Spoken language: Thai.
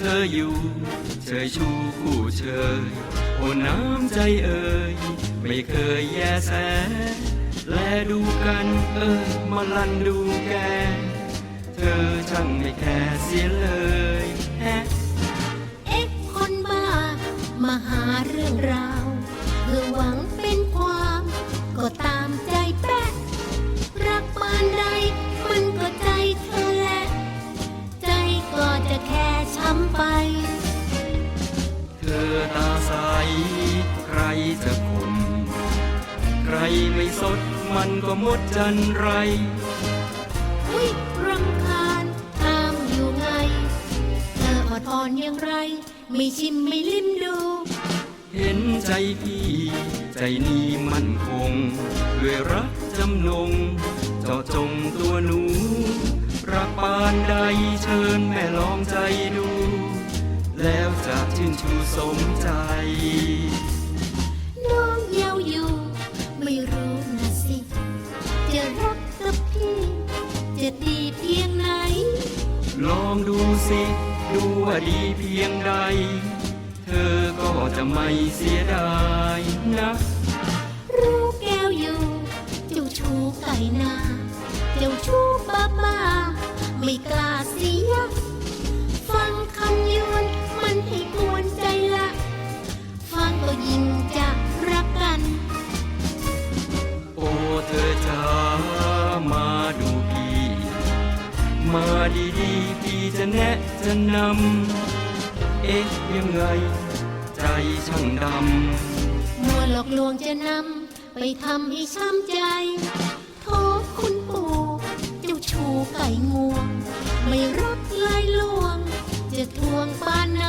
ธออยู่เชยชูคู่เชยโอ้น้ำใจเอ่ยไม่เคยแยแส แลดูกันเอ่ยมาลันดูแก เธอช่างไม่แคร์เสียเลยแฮะเอ๊ะคนบ้ามาหาเรื่องราว สดมันก็หมดจันไร อุ้ยรำคาญตามอยู่ไงเธออดอ่อนอย่างไร ไม่ชิมไม่ลิ้มดู เห็นใจพี่ ใจนี้มั่นคง ด้วยรักจำนง เจาะจงตัวหนู รักปานใดเชิญแม่ลองใจดู แล้วจะชื่นชูสมใจ ลองดูสิ ดูว่าดีเพียงใด เธอก็จะไม่เสียดายนะ มาดีๆพี่จะแนะจะนำ เอ๊ะยังไง ใจช่างดำมัวหลอกลวงจะนำ ไปทำให้ช้ำใจโทษคุณปู่เจ้าชูไก่งวง ไม่รักลยลวง จะทวงปานไหน